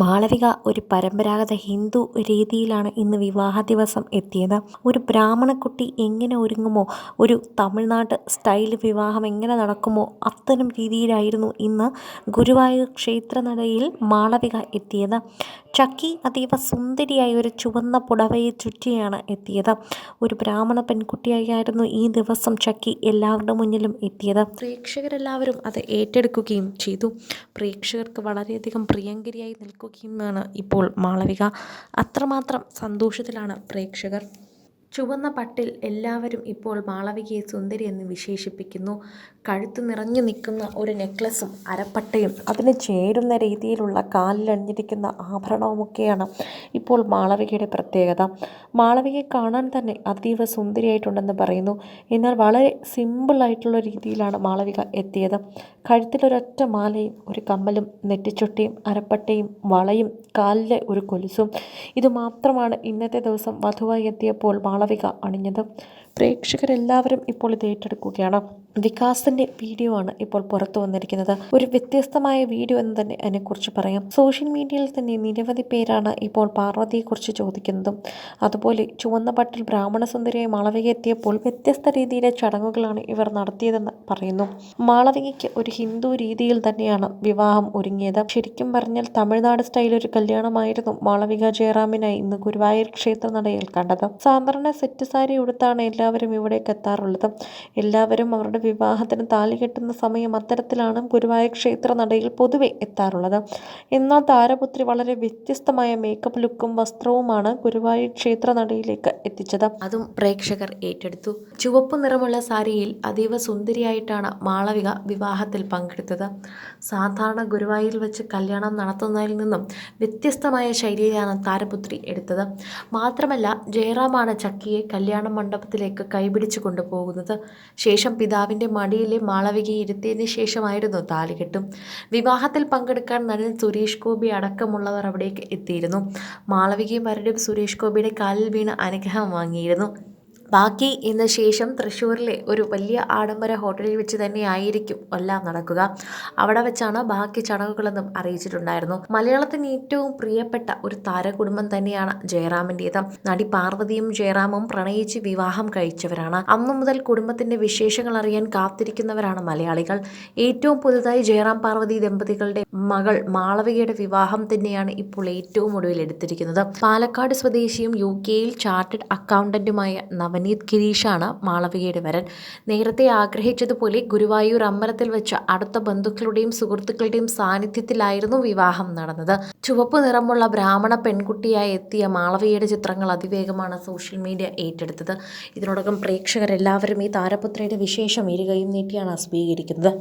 മാളവിക ഒരു പരമ്പരാഗത ഹിന്ദു രീതിയിലാണ് ഇന്ന് വിവാഹ ദിവസം എത്തിയത്. ഒരു ബ്രാഹ്മണക്കുട്ടി എങ്ങനെ ഒരുങ്ങുമോ ഒരു തമിഴ്നാട് സ്റ്റൈൽ വിവാഹം എങ്ങനെ നടക്കുമോ അത്തരം രീതിയിലായിരുന്നു ഇന്ന് ഗുരുവായൂർ ക്ഷേത്രനടയിൽ മാളവിക എത്തിയത്. ചക്കി അതീവ സുന്ദരിയായ ഒരു ചുവന്ന പുടവയെ ചുറ്റിയാണ് എത്തിയത്. ഒരു ബ്രാഹ്മണ പെൺകുട്ടിയായിരുന്നു ഈ ദിവസം ചക്കി എല്ലാവരുടെ മുന്നിലും എത്തിയത്. പ്രേക്ഷകരെല്ലാവരും അത് ഏറ്റെടുക്കുകയും ചെയ്തു. പ്രേക്ഷകർക്ക് വളരെയധികം പ്രിയങ്കരിയായി നിൽക്കുകയുമാണ് ഇപ്പോൾ മാളവിക. അത്രമാത്രം സന്തോഷത്തിലാണ് പ്രേക്ഷകർ. ചുവന്ന പട്ടിൽ എല്ലാവരും ഇപ്പോൾ മാളവികയെ സുന്ദരി എന്ന് വിശേഷിപ്പിക്കുന്നു. കഴുത്ത് നിറഞ്ഞു നിൽക്കുന്ന ഒരു നെക്ലസും അരപ്പട്ടയും അതിന് ചേരുന്ന രീതിയിലുള്ള കാലിലണിഞ്ഞിരിക്കുന്ന ആഭരണവുമൊക്കെയാണ് ഇപ്പോൾ മാളവികയുടെ പ്രത്യേകത. മാളവികയെ കാണാൻ തന്നെ അതീവ സുന്ദരിയായിട്ടുണ്ടെന്ന് പറയുന്നു. എന്നാൽ വളരെ സിമ്പിളായിട്ടുള്ള രീതിയിലാണ് മാളവിക എത്തിയത്. കഴുത്തിലൊരൊറ്റ മാലയും ഒരു കമ്മലും നെറ്റിച്ചുട്ടിയും അരപ്പട്ടയും വളയും കാലിലെ ഒരു കൊലുസും. ഇതുമാത്രമാണ് ഇന്നത്തെ ദിവസം വധുവായി എത്തിയപ്പോൾ മാളവിക അണിഞ്ഞത്. പ്രേക്ഷകരെല്ലാവരും ഇപ്പോൾ ഇത് ഏറ്റെടുക്കുകയാണ്. വികാസിന്റെ വീഡിയോ ആണ് ഇപ്പോൾ പുറത്തു വന്നിരിക്കുന്നത്. ഒരു വ്യത്യസ്തമായ വീഡിയോ എന്ന് തന്നെ അതിനെക്കുറിച്ച് പറയാം. സോഷ്യൽ മീഡിയയിൽ തന്നെ നിരവധി പേരാണ് ഇപ്പോൾ പാർവതിയെക്കുറിച്ച് ചോദിക്കുന്നതും അതുപോലെ ചുവന്ന പട്ടിൽ ബ്രാഹ്മണ സുന്ദരിയായി മാളവിക എത്തിയപ്പോൾ വ്യത്യസ്ത രീതിയിലെ ചടങ്ങുകളാണ് ഇവർ നടത്തിയതെന്ന് പറയുന്നു. മാളവികയ്ക്ക് ഒരു ഹിന്ദു രീതിയിൽ തന്നെയാണ് വിവാഹം ഒരുങ്ങിയത്. ശരിക്കും പറഞ്ഞാൽ തമിഴ്നാട് സ്റ്റൈൽ ഒരു കല്യാണമായിരുന്നു മാളവിക ജയറാമിനായി ഇന്ന് ഗുരുവായൂർ ക്ഷേത്ര നടയിൽ കണ്ടത്. സാധാരണ സെറ്റ് സാരി ഉടുത്താണ് എല്ലാവരും ഇവിടേക്ക് എത്താറുള്ളത്. എല്ലാവരും അവരുടെ വിവാഹത്തിന് താലി കെട്ടുന്ന സമയം അത്തരത്തിലാണ് ഗുരുവായൂർ ക്ഷേത്ര നടയിൽ പൊതുവെ എത്താറുള്ളത്. എന്നാൽ താരപുത്രി വളരെ വ്യത്യസ്തമായ മേക്കപ്പ് ലുക്കും വസ്ത്രവുമാണ് ഗുരുവായൂർ ക്ഷേത്ര നടയിലേക്ക് എത്തിച്ചത്. അതും പ്രേക്ഷകർ ഏറ്റെടുത്തു. ചുവപ്പ് നിറമുള്ള സാരിയിൽ അതീവ സുന്ദരിയായിട്ടാണ് മാളവിക വിവാഹത്തിൽ പങ്കെടുത്തത്. സാധാരണ ഗുരുവായൂരിൽ വെച്ച് കല്യാണം നടത്തുന്നതിൽ നിന്നും വ്യത്യസ്തമായ ശൈലിയിലാണ് താരപുത്രി എടുത്തത്. മാത്രമല്ല ജയറാമാണ് ചക്കിയെ കല്യാണ മണ്ഡപത്തിലേക്ക് കൈപിടിച്ചു കൊണ്ടുപോകുന്നത്. ശേഷം പിതാവിന്റെ മടിയിലെ മാളവികയെ ഇരുത്തിയതിന് ശേഷമായിരുന്നു താലികെട്ടും വിവാഹത്തിൽ പങ്കെടുക്കാൻ നടൻ സുരേഷ് ഗോപി അടക്കമുള്ളവർ അവിടേക്ക് എത്തിയിരുന്നു. മാളവികയും വരനും സുരേഷ് ഗോപിയുടെ കാലിൽ വീണ് അനുഗ്രഹം വാങ്ങിയിരുന്നു. ബാക്കി ഇന്ന് ശേഷം തൃശ്ശൂരിലെ ഒരു വലിയ ആഡംബര ഹോട്ടലിൽ വെച്ച് തന്നെയായിരിക്കും എല്ലാം നടക്കുക. അവിടെ വെച്ചാണ് ബാക്കി ചടങ്ങുകളെന്നും അറിയിച്ചിട്ടുണ്ടായിരുന്നു. മലയാളത്തിന് ഏറ്റവും പ്രിയപ്പെട്ട ഒരു താരകുടുംബം തന്നെയാണ് ജയറാമിന്റേത് നടി പാർവതിയും ജയറാമും പ്രണയിച്ച് വിവാഹം കഴിച്ചവരാണ്. അന്നു മുതൽ കുടുംബത്തിന്റെ വിശേഷങ്ങൾ അറിയാൻ കാത്തിരിക്കുന്നവരാണ് മലയാളികൾ. ഏറ്റവും പുതുതായി ജയറാം പാർവതി ദമ്പതികളുടെ മകൾ മാളവികയുടെ വിവാഹം തന്നെയാണ് ഇപ്പോൾ ഏറ്റവും ഒടുവിൽ എടുത്തിരിക്കുന്നത്. പാലക്കാട് സ്വദേശിയും യു കെയിൽ ചാർട്ടേഡ് അക്കൗണ്ടന്റുമായ നവ നവനീത് ഗിരീഷാണ് മാളവികയുടെ വരൻ. നേരത്തെ ആഗ്രഹിച്ചതുപോലെ ഗുരുവായൂർ അമ്പലത്തിൽ വെച്ച് അടുത്ത ബന്ധുക്കളുടെയും സുഹൃത്തുക്കളുടെയും സാന്നിധ്യത്തിലായിരുന്നു വിവാഹം നടന്നത്. ചുവപ്പ് നിറമുള്ള ബ്രാഹ്മണ പെൺകുട്ടിയായി എത്തിയ മാളവികയുടെ ചിത്രങ്ങൾ അതിവേഗമാണ് സോഷ്യൽ മീഡിയ ഏറ്റെടുത്തത്. ഇതിനോടകം പ്രേക്ഷകരെല്ലാവരും ഈ താരപുത്രയുടെ വിശേഷം ഇരുകയും നീട്ടിയാണ് സ്വീകരിക്കുന്നത്